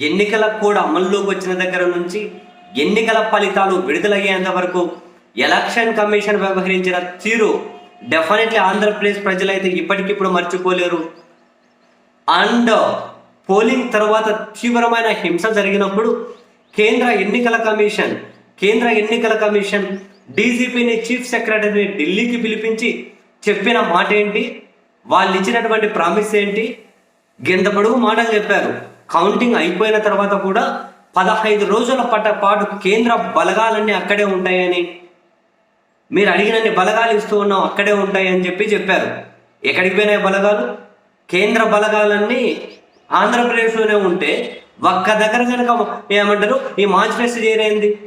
ఎన్నికల కూడా అమల్లోకి వచ్చిన దగ్గర నుంచి ఎన్నికల ఫలితాలు విడుదలయ్యేంత వరకు ఎలక్షన్ కమిషన్ వ్యవహరించిన తీరు డెఫినెట్లీ ఆంధ్రప్రదేశ్ ప్రజలైతే ఇప్పటికిప్పుడు మర్చిపోలేరు. అండ్ పోలింగ్ తర్వాత తీవ్రమైన హింస జరిగినప్పుడు కేంద్ర ఎన్నికల కమిషన్ కేంద్ర ఎన్నికల కమిషన్ డీజీపీని చీఫ్ సెక్రటరీని ఢిల్లీకి పిలిపించి చెప్పిన మాట ఏంటి వాళ్ళు ఇచ్చినటువంటి ప్రామిస్ ఏంటి? గింత పొడుగు మాటలు చెప్పారు. కౌంటింగ్ అయిపోయిన తర్వాత కూడా పదహైదు రోజుల పట పాటు కేంద్ర బలగాలన్నీ అక్కడే ఉంటాయని. మీరు అడిగినన్ని బలగాలు ఇస్తూ ఉన్నాం అక్కడే ఉంటాయని చెప్పి చెప్పారు. ఎక్కడికి పోయినాయి బలగాలు? కేంద్ర బలగాలన్నీ ఆంధ్రప్రదేశ్లోనే ఉంటే ఒక్క దగ్గర కనుక ఏమంటారు? ఈ మార్చ్ ఫెస్ట్ చేరేంది?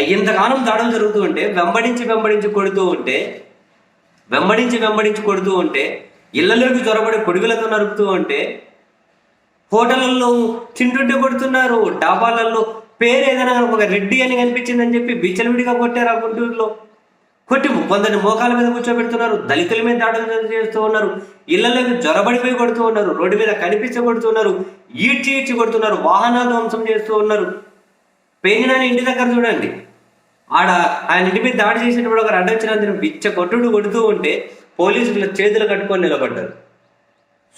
ఇంతకాలం దాడులు జరుగుతూ ఉంటే వెంబడించి వెంబడించి కొడుతూ ఉంటే వెంబడించి వెంబడించి కొడుతూ ఉంటే ఇళ్ళలోకి జొరబడి కొడుకులతో నరుకుతూ ఉంటే హోటళ్ళల్లో తింటుంటే కొడుతున్నారు డాబాలలో పేరు ఏదైనా ఒక రెడ్డి అని కనిపించిందని చెప్పి విచ్చలవిడిగా కొట్టారు ఆ గుంటూరులో. కొట్టి కొందరిని మోకాల మీద కూర్చోబెడుతున్నారు దళితుల మీద దాడులు చేస్తూ ఉన్నారు ఇళ్ళలోకి జ్వరబడిపోయి కొడుతూ ఉన్నారు రోడ్డు మీద కనిపించ కొడుతున్నారు ఈడ్చి ఈడ్చి కొడుతున్నారు వాహనాలు ధ్వంసం చేస్తూ ఉన్నారు. పేంగినాని ఇంటి దగ్గర చూడండి. ఆడ ఆయన ఇంటి మీద దాడి చేసినప్పుడు ఒక అడ్డొచ్చినందుకు బిచ్చ కొట్టుడు కొడుతూ ఉంటే పోలీసులు చేతులు కట్టుకొని నిలబడ్డారు.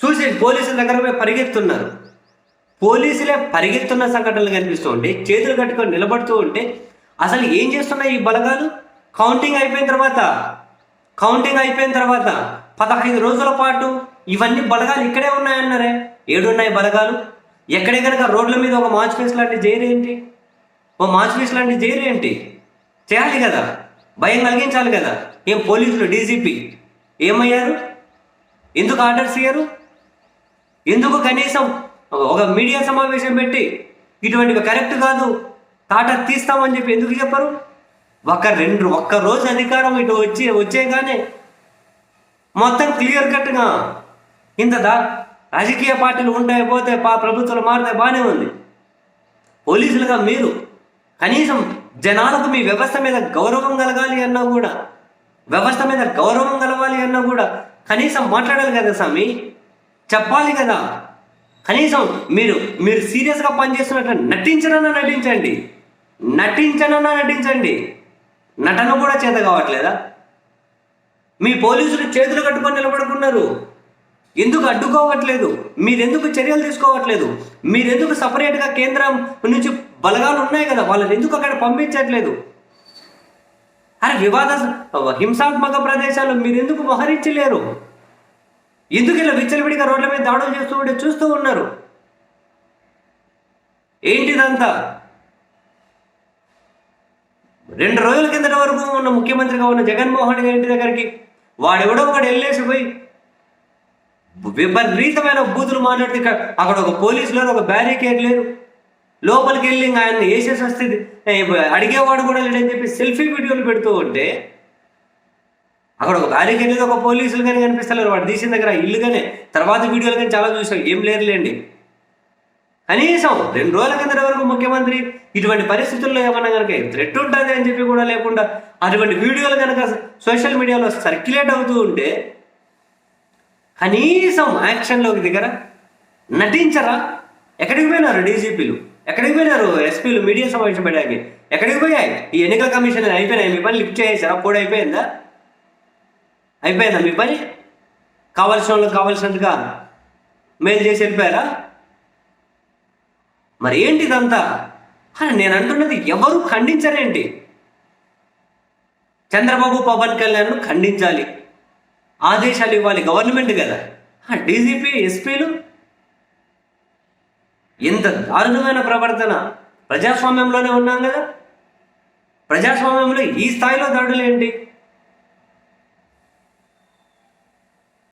చూసి పోలీసుల దగ్గర పోయి పరిగెత్తున్నారు. పోలీసులే పరిగెత్తున్న సంఘటనలు కనిపిస్తూ ఉంటే చేతులు కట్టుకొని నిలబడుతూ ఉంటే అసలు ఏం చేస్తున్నాయి ఈ బలగాలు? కౌంటింగ్ అయిపోయిన తర్వాత కౌంటింగ్ అయిపోయిన తర్వాత పదహైదు రోజుల పాటు ఇవన్నీ బలగాలు ఇక్కడే ఉన్నాయన్నారే? ఏడున్నాయి బలగాలు? ఎక్కడే కనుక రోడ్ల మీద ఒక మార్చ్ ఫేస్ లాంటి జైరేంటి ఓ మార్చ్ ఫేస్ లాంటి జైరేంటి చేయాలి కదా. భయం కలిగించాలి కదా. ఏం పోలీసులు డీజీపీ ఏమయ్యారు? ఎందుకు ఆర్డర్స్ ఇయ్యారు? ఎందుకు కనీసం ఒక మీడియా సమావేశం పెట్టి ఇటువంటివి కరెక్ట్ కాదు టాటా తీస్తామని చెప్పి ఎందుకు చెప్పరు? ఒక రెండు ఒక్క రోజు అధికారం ఇటు వచ్చి వచ్చేగానే మొత్తం క్లియర్ కట్గా ఇంత దా రాజకీయ పార్టీలు ఉంటాయి పోతే పా ప్రభుత్వాలు మారితే బాగానే ఉంది. పోలీసులుగా మీరు కనీసం జనాలకు మీ వ్యవస్థ మీద గౌరవం కలగాలి అన్నా కూడా వ్యవస్థ మీద గౌరవం కలవాలి అన్నా కూడా కనీసం మాట్లాడాలి కదా స్వామి? చెప్పాలి కదా. కనీసం మీరు మీరు సీరియస్గా పనిచేస్తున్నట్లు నటించనన్నా నటించండి. నటించనన్నా నటించండి. నటన కూడా చేత కావట్లేదా? మీ పోలీసులు చేతులు కట్టుకొని నిలబడుకున్నారు. ఎందుకు అడ్డుకోవట్లేదు? మీరెందుకు చర్యలు తీసుకోవట్లేదు? మీరెందుకు సపరేట్గా కేంద్రం నుంచి బలగాలు ఉన్నాయి కదా? వాళ్ళని ఎందుకు అక్కడ పంపించట్లేదు? అరే వివాద హింసాత్మక ప్రదేశాలు మీరెందుకు మోహరించలేరు ఎందుకు ఇలా విచ్చలవిడిగా రోడ్ల మీద దాడులు చేస్తూ ఉంటే చూస్తూ ఉన్నారు? ఏంటిదంతా? రెండు రోజుల కిందట వరకు ఉన్న ముఖ్యమంత్రిగా ఉన్న జగన్మోహన్ రెడ్డి ఇంటి దగ్గరికి వాడెవడో ఒకడు వెళ్ళేసి పోయి విపరీతమైన బూతులు మాట్లాడితే ఇక్కడ అక్కడ ఒక పోలీసు లేరు ఒక బ్యారికేడ్ లేరు. లోపలికి వెళ్ళి ఇంకా ఆయన వేసేసి వస్తుంది అడిగేవాడు కూడా లేడని చెప్పి సెల్ఫీ వీడియోలు పెడుతూ ఉంటే అక్కడ ఒక బ్యారికేడ్ లేదు ఒక పోలీసులు కానీ కనిపిస్తలేరు. వాడు తీసిన దగ్గర ఇల్లుగానే తర్వాత వీడియోలు కానీ చాలా చూసాం. ఏం లేరులేండి కనీసం రెండు రోజుల కింద వరకు ముఖ్యమంత్రి ఇటువంటి పరిస్థితుల్లో ఏమన్నా కనుక థ్రెట్ ఉంటుంది అని చెప్పి కూడా లేకుండా అటువంటి వీడియోలు కనుక సోషల్ మీడియాలో సర్క్యులేట్ అవుతూ ఉంటే కనీసం యాక్షన్లోకి దగ్గర నటించరా? ఎక్కడికి పోయినారు డీజీపీలు? ఎక్కడికి పోయినారు ఎస్పీలు? మీడియా సమావేశం పెట్టడానికి ఎక్కడికి పోయాయి? ఈ ఎన్నికల కమిషన్ అయిపోయినాయి. మీ పని లిఫ్ట్ చేసేసారా? కూడా అయిపోయిందా మీ పని? కావాల్సిన వాళ్ళకి కావాల్సినట్టుగా మెయిల్ చేసి వెళ్ళిపోయారా? మరి ఏంటి ఇదంతా? అని నేను అంటున్నది ఎవరు ఖండించరేంటి? చంద్రబాబు పవన్ కళ్యాణ్ ఖండించాలి. ఆదేశాలు ఇవ్వాలి గవర్నమెంట్ కదా. డీజీపీ ఎస్పీలు? ఇంత దారుణమైన ప్రవర్తన ప్రజాస్వామ్యంలోనే ఉన్నాం కదా. ప్రజాస్వామ్యంలో ఈ స్థాయిలో దాడులు ఏంటి